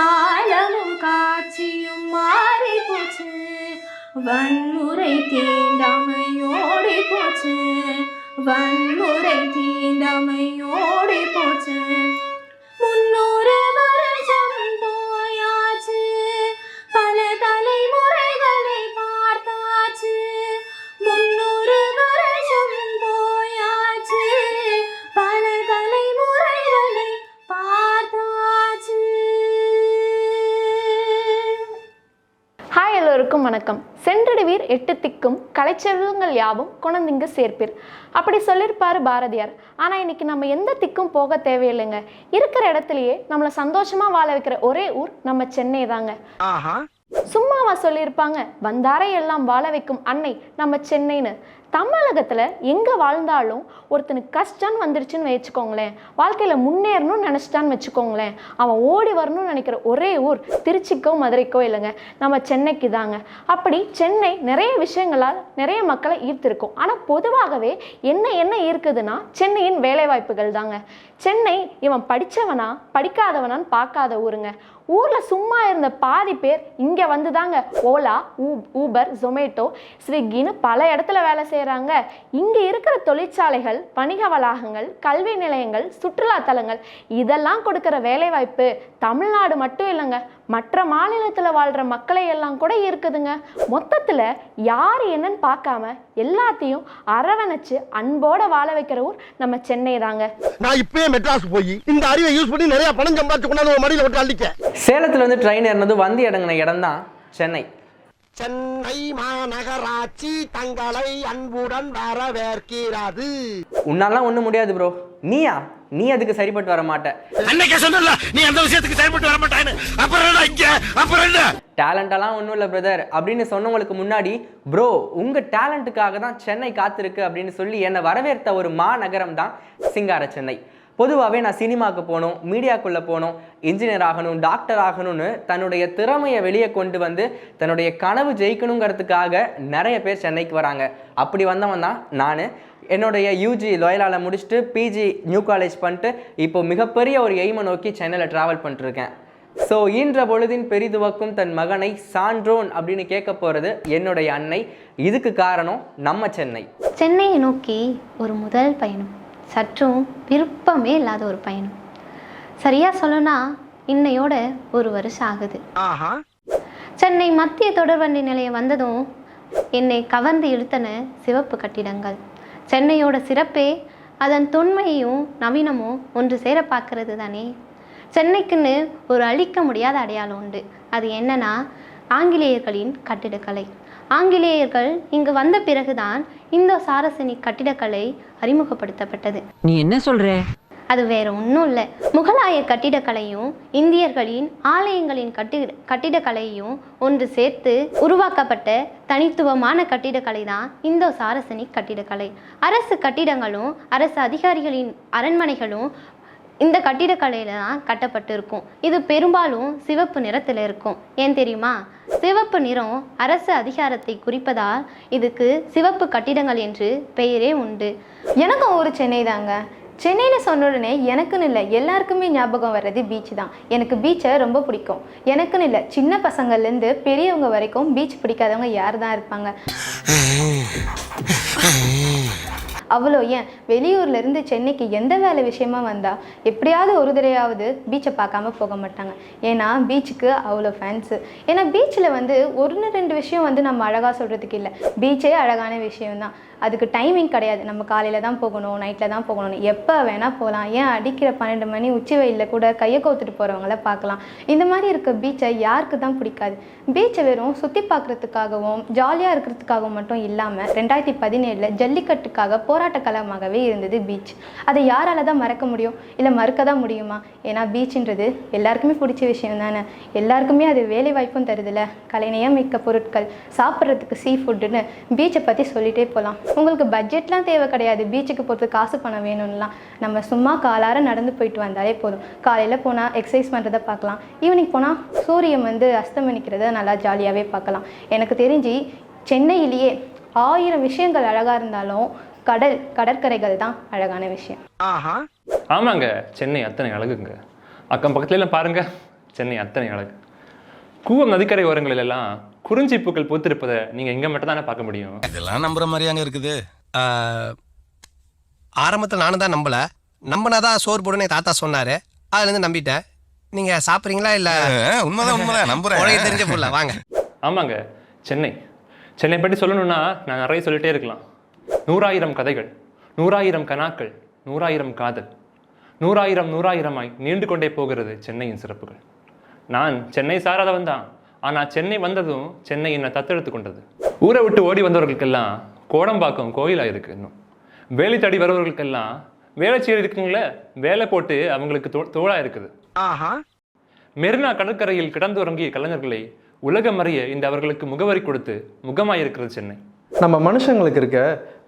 காலமும் காட்சியும் மாறி போச்சு வன்முறை தீண்டாமையோடி போச்சு. வன்முறை தீண்டாமையோடி போச்சு. எல்லோருக்கும் வணக்கம். சென்றடைவீர் எட்டு திக்கும் கலைச்செல்வங்கள் யாவும் குணந்திங்க சேர்ப்பீர் அப்படி சொல்லியிருப்பார் பாரதியார். ஆனால் இன்னைக்கு நம்ம எந்த திக்கும் போக தேவையில்லைங்க. இருக்கிற இடத்துலையே நம்மளை சந்தோஷமா வாழ வைக்கிற ஒரே ஊர் நம்ம சென்னை தாங்க. ஆஹா. சும்மாவா சொல்லியிருப்பாங்க. வந்தாரை எல்லாம் வாழ வைக்கும் அன்னை நம்ம சென்னைன்னு. தமிழகத்தில் எங்கே வாழ்ந்தாலும் ஒருத்தனுக்கு கஷ்டம்னு வந்துடுச்சுன்னு வச்சுக்கோங்களேன். வாழ்க்கையில் முன்னேறணும்னு நினச்சிட்டான்னு வச்சுக்கோங்களேன். அவன் ஓடி வரணும்னு நினைக்கிற ஒரே ஊர் திருச்சிக்கோ மதுரைக்கோ இல்லைங்க. நம்ம சென்னைக்கு தாங்க. அப்படி சென்னை நிறைய விஷயங்களால் நிறைய மக்களை ஈர்த்திருக்கும். ஆனால் பொதுவாகவே என்ன என்ன ஈர்க்குதுன்னா சென்னையின் வேலைவாய்ப்புகள் தாங்க. சென்னை இவன் படித்தவனா படிக்காதவனான்னு பார்க்காத ஊருங்க. ஊரில் சும்மா இருந்த பாதி பேர் இங்கே வந்து தாங்க ஓலா ஊ ஊபர் ஜொமேட்டோ ஸ்விக்கின்னு பல இடத்துல வேலை செய்கிறாங்க இங்கே இருக்கிற தொழிற்சாலைகள் வணிக வளாகங்கள் கல்வி நிலையங்கள் சுற்றுலா தலங்கள் இதெல்லாம் கொடுக்குற வேலைவாய்ப்பு தமிழ்நாடு மட்டும் இல்லைங்க. மற்ற மாநிலத்தில் வாழ்கிற மக்களை எல்லாம் கூட இருக்குதுங்க மொத்தத்தில் யார் என்னன்னு பார்க்காம எல்லாத்தையும் அரவணைச்சு அன்போட வாழ வைக்கிற ஊர் நம்ம சென்னை தாங்க. நான் இப்பயே மெட்ராஸ் போய் இந்த அறிவை யூஸ் பண்ணி நிறைய பணம் சம்பாதிச்சு கொண்டாந்து மடியில விட்டு அள்ளிக்க. சேலத்தில் வந்து ட்ரெயின் ஏறினது வந்து இடங்கின இடம் தான் சென்னை. சென்னை மாநகராட்சி தங்களை அன்புடன் வரவேற்கிறது. உன்னாலாம் ஒன்றும் முடியாது ப்ரோ நீயா? நீ அதுக்கு சரிப்பட்டு வர மாட்ட அன்னைக்கே சொன்னல நீ அந்த விஷயத்துக்கு செயல்பட்டு வர மாட்டான்னு அப்புறம் இங்க? அப்புறம் என்ன? டேலண்டெல்லாம் ஒன்றும் இல்லை பிரதர் அப்படின்னு சொன்னவங்களுக்கு முன்னாடி ப்ரோ உங்கள் டேலண்ட்டுக்காக தான் சென்னை காத்திருக்கு அப்படின்னு சொல்லி என்னை வரவேற்ற ஒரு மாநகரம் தான் சிங்கார சென்னை பொதுவாகவே நான் சினிமாவுக்கு போகணும் மீடியாக்குள்ளே போகணும் இன்ஜினியர் ஆகணும் டாக்டர் ஆகணும்னு தன்னுடைய திறமையை வெளியே கொண்டு வந்து தன்னுடைய கனவு ஜெயிக்கணுங்கிறதுக்காக நிறைய பேர் சென்னைக்கு வராங்க. அப்படி வந்தவன் தான் நான். என்னுடைய யூஜி லோயலால் முடிச்சுட்டு பிஜி நியூ காலேஜ் பண்ணிட்டு இப்போ மிகப்பெரிய ஒரு எய்மை நோக்கி சென்னையில் ட்ராவல் பண்ணிட்டுருக்கேன். ஸோ ஈன்ற பொழுதின் பெரிதுவக்கும் தன் மகனை சான்றோன் அப்படின்னு கேட்க போகிறது என்னுடைய அன்னை. இதுக்கு காரணம் நம்ம சென்னை. சென்னையை நோக்கி ஒரு முதல் பயணம். சற்றும் விருப்பமே இல்லாத ஒரு பயணம். சரியாக சொல்லணும்னா இன்னையோட ஒரு வருஷம் ஆகுது. சென்னை மத்திய தொடர்வண்டி நிலையம் வந்ததும் என்னை கவர்ந்து இழுத்தன சிவப்பு கட்டிடங்கள். சென்னையோட சிறப்பே அதன் தொன்மையும் நவீனமும் ஒன்று சேர பார்க்கறது தானே. சென்னைக்குன்னு ஒரு அழிக்க முடியாத அடையாளம் உண்டு. அது என்னன்னா ஆங்கிலேயர்களின் கட்டிடக்கலை. ஆங்கிலேயர்கள் இங்கு வந்த பிறகுதான் இந்தோ சாரசனி கட்டிடக்கலை அறிமுகப்படுத்தப்பட்டது. நீ என்ன சொல்ற? அது வேற ஒன்றும் இல்லை. முகலாய கட்டிடக்கலையும் இந்தியர்களின் ஆலயங்களின் கட்டி கட்டிடக்கலையும் ஒன்று சேர்த்து உருவாக்கப்பட்ட தனித்துவமான கட்டிடக்கலை தான் இந்தோ சாரசனிக் கட்டிடக்கலை. அரசு கட்டிடங்களும் அரசு அதிகாரிகளின் அரண்மனைகளும் இந்த கட்டிடக்கலையில தான் கட்டப்பட்டிருக்கும். இது பெரும்பாலும் சிவப்பு நிறத்தில் இருக்கும். ஏன் தெரியுமா? சிவப்பு நிறம் அரசு அதிகாரத்தை குறிப்பதால் இதுக்கு சிவப்பு கட்டிடங்கள் என்று பெயரே உண்டு. எனக்கும் ஒரு சென்னை தாங்க. சென்னையில் சொன்ன உடனே எனக்குன்னு இல்லை எல்லாருக்குமே ஞாபகம் வர்றது பீச் தான். எனக்கு பீச்சை ரொம்ப பிடிக்கும். எனக்குன்னு இல்லை சின்ன பசங்கள்லேருந்து பெரியவங்க வரைக்கும் பீச் பிடிக்காதவங்க யார் தான் இருப்பாங்க? அவ்வளோ ஏன்? வெளியூர்ல இருந்து சென்னைக்கு எந்த வேலை விஷயமா வந்தா? எப்படியாவது ஒரு தடையாவது பீச்சை பார்க்காம போக மாட்டாங்க. ஏன்னா பீச்சுக்கு அவ்வளோ ஃபேன்ஸு ஏன்னா பீச்சில் வந்து ஒன்று ரெண்டு விஷயம் வந்து நம்ம அழகாக சொல்கிறதுக்கு இல்லை. பீச்சே அழகான விஷயம்தான். அதுக்கு டைமிங் கிடையாது. நம்ம காலையில் தான் போகணும் நைட்டில் தான் போகணும் எப்போ வேணால் போகலாம் ஏன் அடிக்கிற பன்னெண்டு மணி உச்சி வெயிலில் கூட கையை கோத்துட்டு போகிறவங்கள பார்க்கலாம். இந்த மாதிரி இருக்க பீச்சை யாருக்கு தான் பிடிக்காது. பீச்சை வெறும் சுற்றி பார்க்குறதுக்காகவும் ஜாலியாக இருக்கிறதுக்காகவும் மட்டும் இல்லாமல் ரெண்டாயிரத்தி பதினேழில் ஜல்லிக்கட்டுக்காக போராட்ட களமாகவே இருந்தது பீச் அதை யாரால தான் மறக்க முடியும்? இல்லை மறுக்க தான் முடியுமா? ஏன்னா பீச்சுன்றது எல்லாருக்குமே பிடிச்ச விஷயம் தானே. எல்லாருக்குமே அது வேலை வாய்ப்பும் தருதுல. கலைநயம் மிக்க பொருட்கள். சாப்பிட்றதுக்கு சீ ஃபுட்டுன்னு பீச்சை பற்றி சொல்லிட்டே போகலாம் உங்களுக்கு பட்ஜெட்லாம் தேவை கிடையாது. பீச்சுக்கு போகிறது காசு பணம் வேணும்லாம் நம்ம சும்மா காலார நடந்து போயிட்டு வந்தாலே போதும். காலையில் போனால் எக்ஸசைஸ் பண்ணுறதை பார்க்கலாம். ஈவினிங் போனால் சூரியன் வந்து அஸ்தமனிக்கிறத நல்லா ஜாலியாகவே பார்க்கலாம். எனக்கு தெரிஞ்சு சென்னையிலேயே ஆயிரம் விஷயங்கள் அழகாக இருந்தாலும் கடல் கடற்கரைகள் தான் அழகான விஷயம். ஆஹா. ஆமாங்க. சென்னை அத்தனை அழகுங்க. அக்கம் பக்கத்துல எல்லாம் பாருங்க. சென்னை அத்தனை அழகு. கூவம் நதிக்கரை ஓரங்களில் எல்லாம் குறிஞ்சி பூக்கள் பூத்திருப்பதை நீங்க இங்க மட்டும் தானே பார்க்க முடியும்? இதெல்லாம் நம்புற மாதிரியாங்க இருக்குது. ஆரம்பத்தில் நானும் தான் நம்பல. நம்பினாதான் சோறு போடுன்னு என் தாத்தா சொன்னாரு. அதுலேருந்து நம்பிட்டேன். நீங்க சாப்பிட்றீங்களா இல்ல? உண்மைதான் உண்மைதான். நம்புறேன். உலக தெரிஞ்ச புள்ள வாங்க. ஆமாங்க. சென்னை. சென்னை பற்றி சொல்லணும்னா நான் நிறைய சொல்லிட்டே இருக்கலாம். நூறாயிரம் கதைகள் நூறாயிரம் கனாக்கள் நூறாயிரம் காதல் நூறாயிரம் நூறாயிரமாய் நீண்டு கொண்டே போகிறது சென்னையின் சிறப்புகள். நான் சென்னை சாராதவன் தான் ஆனால் சென்னை வந்ததும் சென்னை என்னை தத்தெடுத்து கொண்டது. ஊரை விட்டு ஓடி வந்தவர்களுக்கெல்லாம் கோடம்பாக்கம் கோயிலாக இருக்கு இன்னும். வேலை தேடி வருபவர்களுக்கெல்லாம் வேலைச்சேரி இருக்குங்களே வேலை போட்டு அவங்களுக்கு தோ தோளாக இருக்குது. ஆஹா. மெரினா கடற்கரையில் கிடந்துறங்கிய கலைஞர்களை உலகம் அறிய இந்த அவர்களுக்கு முகவரி கொடுத்து முகமாயிருக்கிறது சென்னை. நம்ம மனுஷங்களுக்கு இருக்க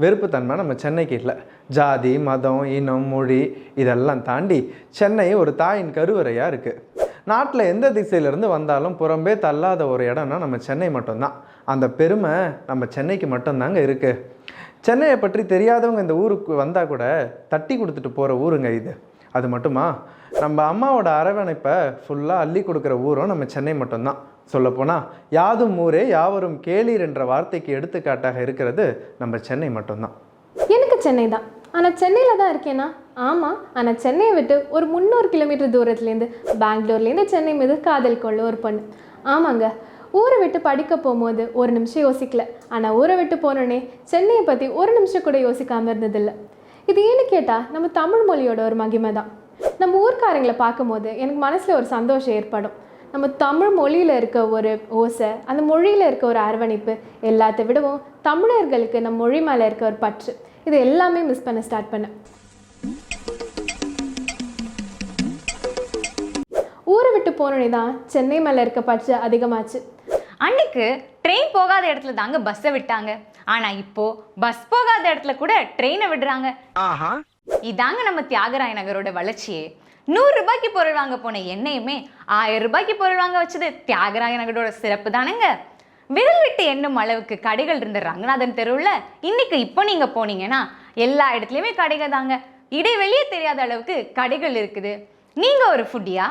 வெறுப்புத்தன்மை நம்ம சென்னைக்கு இல்லை. ஜாதி மதம் இனம் மொழி இதெல்லாம் தாண்டி சென்னை ஒரு தாயின் கருவறையாக இருக்குது நாட்டில் எந்த திசையிலேருந்து வந்தாலும் புறம்பே தள்ளாத ஒரு இடம்னா நம்ம சென்னை மட்டும்தான். அந்த பெருமை நம்ம சென்னைக்கு மட்டும்தாங்க இருக்குது சென்னையை பற்றி தெரியாதவங்க இந்த ஊருக்கு வந்தால் கூட தட்டி கொடுத்துட்டு போகிற ஊருங்க இது. அது மட்டுமா? நம்ம அம்மாவோட அரவணைப்பை ஃபுல்லாக அள்ளி கொடுக்குற ஊரும் நம்ம சென்னை மட்டும்தான். சொல்லப்போனால் யாதும் ஊரே யாவரும் கேளீர் என்ற வார்த்தைக்கு எடுத்துக்காட்டாக இருக்கிறது நம்ம சென்னை மட்டும்தான். எனக்கு சென்னை தான். ஆனால் சென்னையில் தான் இருக்கேனா? ஆமாம் ஆனால் சென்னையை விட்டு ஒரு முந்நூறு கிலோமீட்டர் தூரத்துலேருந்து பெங்களூர்லேருந்து சென்னை மீது காதல் கொள்ள ஒரு பொண்ணு. ஆமாங்க ஊரை விட்டு படிக்க போகும்போது ஒரு நிமிஷம் யோசிக்கல. ஆனால் ஊரை விட்டு போனோடனே சென்னையை பற்றி ஒரு நிமிஷம் கூட யோசிக்காமல் இருந்ததில்லை. இது ஏன்னு கேட்டால் நம்ம தமிழ் மொழியோட ஒரு மகிமை தான். நம்ம ஊர்க்காரங்களை பார்க்கும்போது எனக்கு மனசில் ஒரு சந்தோஷம் ஏற்படும். நம்ம தமிழ் மொழியில் இருக்க ஒரு ஓசை அந்த மொழியில் இருக்க ஒரு அரவணைப்பு எல்லாத்தை விடவும் தமிழர்களுக்கு நம்ம மொழி மேலே இருக்க ஒரு பற்று. இது எல்லாமே மிஸ் பண்ண ஸ்டார்ட் பண்ணேன் ஊரை விட்டு போனோடனே தான் சென்னை மேலே இருக்க பற்று அதிகமாச்சு. அன்னைக்கு ட்ரெயின் போகாத இடத்துல தாங்க பஸ்ஸை விட்டாங்க. ஆனா இப்போ பஸ் போகாத இடத்துல கூட ட்ரெயினை விடுறாங்க. ஆஹா. இதாங்க நம்ம தியாகராய நகரோட வளர்ச்சியே. நூறு ரூபாய்க்கு பொருள் வாங்க போன என்னையுமே ஆயிரம் ரூபாய்க்கு பொருள் வாங்க வச்சது தியாகராய நகரோட சிறப்பு தானேங்க. விரல் விட்டு எண்ணும் அளவுக்கு கடைகள் இருந்த ரங்கநாதன் தெருவில் இன்னைக்கு இப்போ நீங்க போனீங்கன்னா எல்லா இடத்துலையுமே கடைகள் தாங்க. இடைவெளியே தெரியாத அளவுக்கு கடைகள் இருக்குது. நீங்க ஒரு ஃபுட்டியா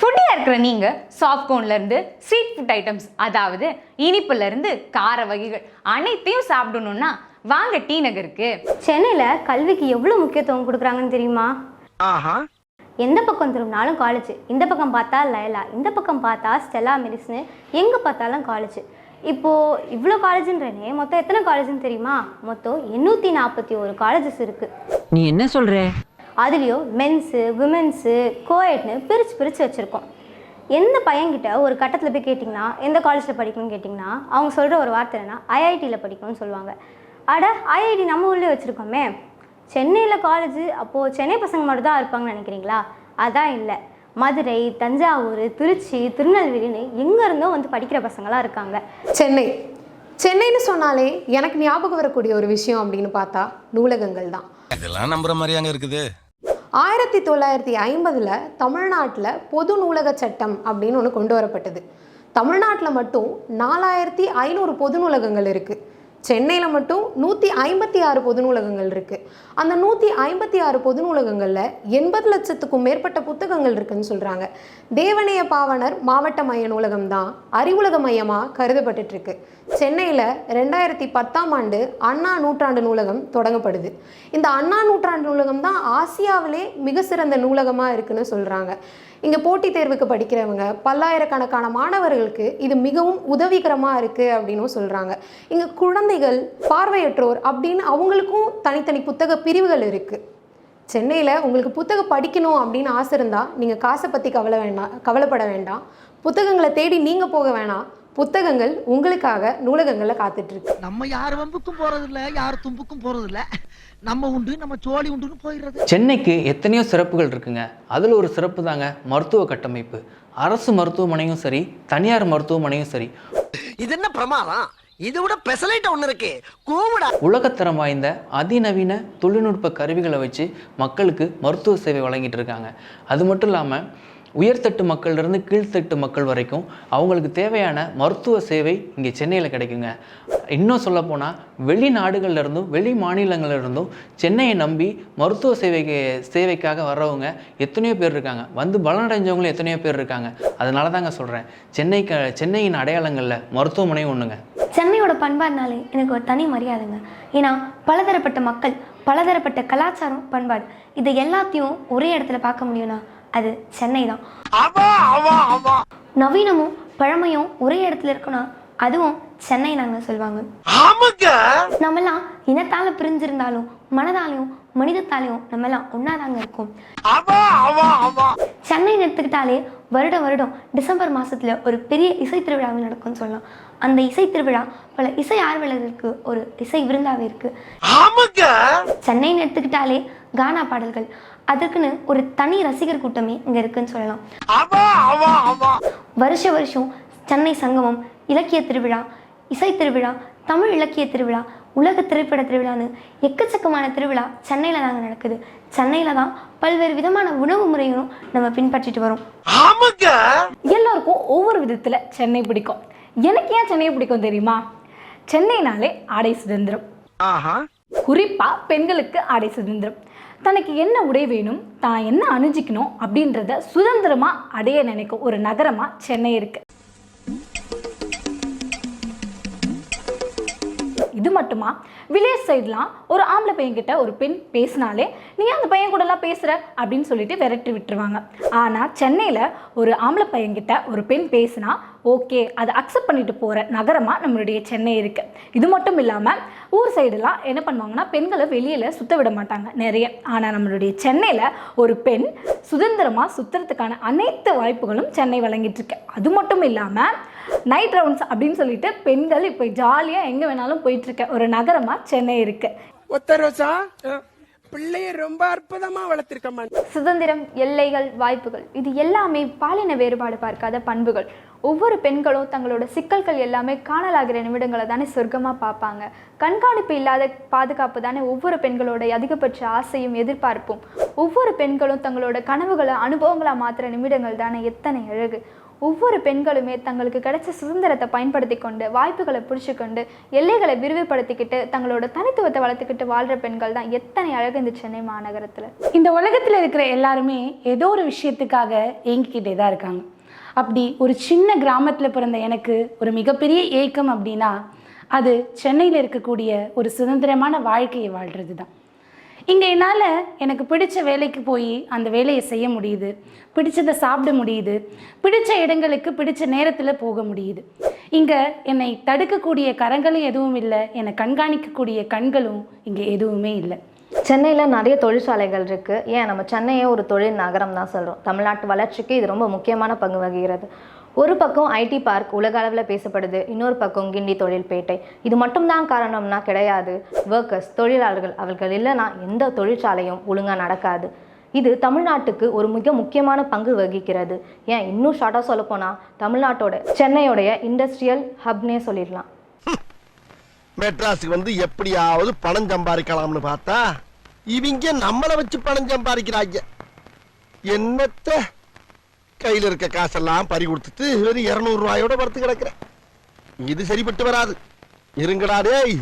ஃபுட்டியாக இருக்கிற நீங்கள் சாஃப்ட்கோன்ல இருந்து ஸ்ட்ரீட் ஃபுட் ஐட்டம்ஸ் அதாவது இனிப்புல இருந்து கார வகைகள் அனைத்தையும் சாப்பிடணும்னா வாங்க டி நகருக்கு. சென்னையில் கல்விக்கு எவ்வளோ முக்கியத்துவம் கொடுக்குறாங்கன்னு தெரியுமா? ஆஹா. எந்த பக்கம் திரும்பினாலும் காலேஜ் இந்த பக்கம் பார்த்தா லயலா இந்த பக்கம் பார்த்தா ஸ்டெல்லா மெரிஸ்னு எங்கே பார்த்தாலும் காலேஜ் இப்போது இவ்வளோ காலேஜுன்றனே மொத்தம் எத்தனை காலேஜ்னு தெரியுமா? மொத்தம் எண்ணூற்றி நாற்பத்தி ஒரு காலேஜஸ் இருக்குது நீ என்ன சொல்ற? அதுலேயும் மென்ஸு விமென்ஸு கோஎட்னு பிரித்து பிரித்து வச்சுருக்கோம். எந்த பையன்கிட்ட ஒரு கட்டத்தில் போய் கேட்டிங்கன்னா எந்த காலேஜில் படிக்கணும்னு கேட்டிங்கன்னா அவங்க சொல்கிற ஒரு வார்த்தை என்னன்னா ஐஐடியில் படிக்கணும்னு சொல்லுவாங்க. அட ஐஐடி நம்ம ஊர்லேயே வச்சுருக்கோமே. சென்னையில் காலேஜ் அப்போது சென்னை பசங்க மட்டும் தான் இருப்பாங்கன்னு நினைக்கிறீங்களா? அதான் இல்லை. மதுரை தஞ்சாவூர் திருச்சி திருநெல்வேலின்னு எங்கே இருந்தோ வந்து படிக்கிற பசங்களாம் இருக்காங்க. சென்னை. சென்னைன்னு சொன்னாலே எனக்கு ஞாபகம் வரக்கூடிய ஒரு விஷயம் அப்படின்னு பார்த்தா நூலகங்கள் தான். இதெல்லாம் நம்புற மாதிரியாங்க இருக்குது. ஆயிரத்தி தொள்ளாயிரத்தி ஐம்பதில் தமிழ்நாட்டில் பொது நூலக சட்டம் அப்படின்னு ஒன்று கொண்டு வரப்பட்டது. தமிழ்நாட்டில் மட்டும் நாலாயிரத்தி ஐநூறு பொது நூலகங்கள் இருக்குது சென்னையில் மட்டும் நூற்றி ஐம்பத்தி ஆறு பொது நூலகங்கள் இருக்குது அந்த நூற்றி ஐம்பத்தி ஆறு பொது நூலகங்களில் எண்பது லட்சத்துக்கும் மேற்பட்ட புத்தகங்கள் இருக்குன்னு சொல்கிறாங்க தேவனைய பாவனர் மாவட்ட மைய நூலகம் தான் அறிவுலக மையமாக கருதப்பட்டுருக்கு சென்னையில் ரெண்டாயிரத்தி பத்தாம் ஆண்டு அண்ணா நூற்றாண்டு நூலகம் தொடங்கப்படுது. இந்த அண்ணா நூற்றாண்டு நூலகம் தான் ஆசியாவிலே மிக சிறந்த நூலகமாக இருக்குன்னு சொல்கிறாங்க இங்கே போட்டித் தேர்வுக்கு படிக்கிறவங்க பல்லாயிரக்கணக்கான மாணவர்களுக்கு இது மிகவும் உதவிகரமாக இருக்குது அப்படின்னும் சொல்கிறாங்க இங்கே குழந்தைகள் பார்வையற்றோர் அப்படின்னு அவங்களுக்கும் தனித்தனி புத்தக பிரிவுகள் இருக்குது சென்னையில் உங்களுக்கு புத்தகம் படிக்கணும் அப்படின்னு ஆசை இருந்தால் நீங்கள் காசை பற்றி கவலை வேண்டாம் கவலைப்பட வேண்டாம். புத்தகங்களை தேடி நீங்கள் போக வேணாம். புத்தகங்கள் உங்களுக்காக நூலகங்களில் காத்துட்ருக்கு நம்ம யார் வம்புக்கும் போகிறதில்ல யார் தும்புக்கும் போகிறதில்ல நம்ம உண்டு நம்ம சோழி உண்டுன்னு போயிடுறது. சென்னைக்கு எத்தனையோ சிறப்புகள் இருக்குங்க. அதில் ஒரு சிறப்பு தாங்க மருத்துவ கட்டமைப்பு. அரசு மருத்துவமனையும் சரி தனியார் மருத்துவமனையும் சரி. இது என்ன பிரமாதம்? இது விட பெசலைட் ஒண்ணு இருக்கு. கூவிடா. உலகத்தரம் வாய்ந்த அதிநவீன தொழில்நுட்ப கருவிகளை வச்சு மக்களுக்கு மருத்துவ சேவை வழங்கிட்டு இருக்காங்க. அது மட்டும் இல்லாமல் உயர்தட்டு மக்கள்லேருந்து கீழ்த்தட்டு மக்கள் வரைக்கும் அவங்களுக்கு தேவையான மருத்துவ சேவை இங்கே சென்னையில் கிடைக்குங்க. இன்னும் சொல்லப்போனால் வெளிநாடுகள்லேருந்தும் வெளி மாநிலங்கள்லேருந்தும் சென்னையை நம்பி மருத்துவ சேவைக்கு சேவைக்காக வர்றவங்க எத்தனையோ பேர் இருக்காங்க. வந்து பலனடைஞ்சவங்களும் எத்தனையோ பேர் இருக்காங்க. அதனால தாங்க சொல்கிறேன். சென்னைக்கு சென்னையின் அடையாளங்களில் மருத்துவமனை ஒன்றுங்க. சென்னையோட பண்பாடுனாலே எனக்கு ஒரு தனி மரியாதைங்க. ஏன்னா பலதரப்பட்ட மக்கள் பலதரப்பட்ட கலாச்சாரம் பண்பாடு இதை எல்லாத்தையும் ஒரே இடத்துல பார்க்க முடியும்னா அது சென்னை தான் நவீனமும் பழமையும் ஒரே இடத்துல இருக்குன்னா அதுவும் சென்னை நாங்கள் சொல்லுவாங்க. நம்மெல்லாம் இனத்தால பிரிஞ்சிருந்தாலும் மனதாலையும் மனிதத்தாலையும் நம்மெல்லாம் ஒன்னாதாங்க இருக்கோம். சென்னை எடுத்துக்கிட்டாலே வருடம் வருடம் டிசம்பர் மாசத்துல ஒரு பெரிய இசை திருவிழாவில் நடக்கும்னு சொல்லலாம். அந்த இசை திருவிழா பல இசை ஆர்வலர்களுக்கு ஒரு இசை விருந்தாவே இருக்கு. சென்னைன்னு எடுத்துக்கிட்டாலே கானா பாடல்கள் அதற்குன்னு ஒரு தனி ரசிகர் கூட்டமே இங்க இருக்குன்னு சொல்லலாம். வருஷ வருஷம் சென்னை சங்கமம் இலக்கிய திருவிழா இசை திருவிழா தமிழ் இலக்கிய திருவிழா உலக திரைப்பட திருவிழான்னு எக்கச்சக்கமான திருவிழா சென்னையில் தாங்க நடக்குது. சென்னையில் தான் பல்வேறு விதமான உணவு முறைகளும் நம்ம பின்பற்றிட்டு வரோம். எல்லாருக்கும் ஒவ்வொரு விதத்தில் சென்னை பிடிக்கும். எனக்கு ஏன் சென்னை பிடிக்கும் தெரியுமா? சென்னைனாலே ஆடை சுதந்திரம். குறிப்பா பெண்களுக்கு ஆடை சுதந்திரம். தனக்கு என்ன உடை வேணும் தான் என்ன அணிஞ்சிக்கணும் அப்படின்றத சுதந்திரமா அடைய நினைக்கும் ஒரு நகரமா சென்னை இருக்கு. இது மட்டுமா? வில்லேஜ் சைட்லாம் ஒரு ஆம்பளை பையன்கிட்ட ஒரு பெண் பேசினாலே நீ அந்த பையன் கூடலாம் பேசுகிற அப்படின்னு சொல்லிட்டு விரட்டி விட்டுருவாங்க. ஆனால் சென்னையில் ஒரு ஆம்பளை பையன்கிட்ட ஒரு பெண் பேசினா ஓகே அதை அக்செப்ட் பண்ணிட்டு போகிற நகரமாக நம்மளுடைய சென்னை இருக்குது இது மட்டும் இல்லாமல் ஊர் சைடுலாம் என்ன பண்ணுவாங்கன்னா பெண்களை வெளியில் சுத்த விட மாட்டாங்க நிறைய. ஆனால் நம்மளுடைய சென்னையில் ஒரு பெண் சுதந்திரமாக சுற்றுறதுக்கான அனைத்து வாய்ப்புகளும் சென்னை வழங்கிட்டு இருக்கு. அது மட்டும் இல்லாமல் நைட் ரவுண்ட்ஸ் அப்படின்னு சொல்லிட்டு பெண்கள் இப்போ ஜாலியாக எங்கே வேணாலும் போயிட்டு இருக்க ஒரு நகரமாக சென்னை இருக்கு. ஒத்த ரோசா பிள்ளைய ரொம்ப அற்புதமா வளர்த்திருக்கம்மா. சுதந்திரம் எல்லைகள் வாய்ப்புகள் இது எல்லாமே பாலின வேறுபாடு பார்க்காத பண்புகள். ஒவ்வொரு பெண்களும் தங்களோட சிக்கல்கள் எல்லாமே காணலாகிற நிமிடங்களை தானே சொர்க்கமாக பார்ப்பாங்க. கண்காணிப்பு இல்லாத பாதுகாப்பு தானே ஒவ்வொரு பெண்களோட அதிகபட்ச ஆசையும் எதிர்பார்ப்பும். ஒவ்வொரு பெண்களும் தங்களோட கனவுகளை அனுபவங்களாக மாற்றுற நிமிடங்கள் தானே எத்தனை அழகு. ஒவ்வொரு பெண்களுமே தங்களுக்கு கிடைச்ச சுதந்திரத்தை பயன்படுத்தி கொண்டு வாய்ப்புகளை பிடிச்சிக்கொண்டு எல்லைகளை விரிவுபடுத்திக்கிட்டு தங்களோட தனித்துவத்தை வளர்த்துக்கிட்டு வாழ்கிற பெண்கள் தான் எத்தனை அழகு இந்த சென்னை மாநகரத்தில். இந்த உலகத்தில் இருக்கிற எல்லாருமே ஏதோ ஒரு விஷயத்துக்காக ஏங்கிக்கிட்டே தான் இருக்காங்க. அப்படி ஒரு சின்ன கிராமத்தில் பிறந்த எனக்கு ஒரு மிகப்பெரிய ஏக்கம் அப்படின்னா அது சென்னையில் இருக்கக்கூடிய ஒரு சுதந்திரமான வாழ்க்கையை வாழ்கிறது தான் இங்கே என்னால் எனக்கு பிடிச்ச வேலைக்கு போய் அந்த வேலையை செய்ய முடியுது பிடிச்சதை சாப்பிட முடியுது பிடிச்ச இடங்களுக்கு பிடிச்ச நேரத்தில் போக முடியுது. இங்கே என்னை தடுக்கக்கூடிய கரங்களும் எதுவும் இல்லை என்னை கண்காணிக்கக்கூடிய கண்களும் இங்கே எதுவுமே இல்லை. சென்னையில் நிறைய தொழிற்சாலைகள் இருக்குது ஏன்? நம்ம சென்னையே ஒரு தொழில் நகரம் தான் சொல்கிறோம் தமிழ்நாட்டு வளர்ச்சிக்கு இது ரொம்ப முக்கியமான பங்கு வகிக்கிறது. ஒரு பக்கம் ஐடி பார்க் உலக அளவில் பேசப்படுது. இன்னொரு பக்கம் கிண்டி தொழில்பேட்டை. இது மட்டும்தான் காரணம்னா கிடையாது. ஒர்க்கர்ஸ் தொழிலாளர்கள் அவர்கள் இல்லைன்னா எந்த தொழிற்சாலையும் ஒழுங்காக நடக்காது. இது தமிழ்நாட்டுக்கு ஒரு மிக முக்கியமான பங்கு வகிக்கிறது. ஏன்? இன்னும் ஷார்ட்டாக சொல்லப்போனால் தமிழ்நாட்டோட சென்னையோடைய இண்டஸ்ட்ரியல் ஹப்னே சொல்லிடலாம். மெட்ராஸுக்கு வந்து எப்படியாவது பணம் சம்பாதிக்கலாம்னு பார்த்தா இவங்க நம்மளை வச்சு பணம் சம்பாதிக்கிறாங்க. என்னத்த? கையில இருக்க காசெல்லாம் பறி கொடுத்துட்டு வெறும் இருநூறு ரூபாயோட படுத்து கிடக்குறேன். இது சரிப்பட்டு வராது. இருங்கடா டேய்.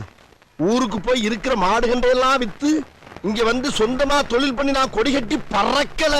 ஊருக்கு போய் இருக்கிற மாடு கண்டையெல்லாம் வித்து இங்க வந்து சொந்தமா தொழில் பண்ணி நான் கொடி கட்டி பறக்கல.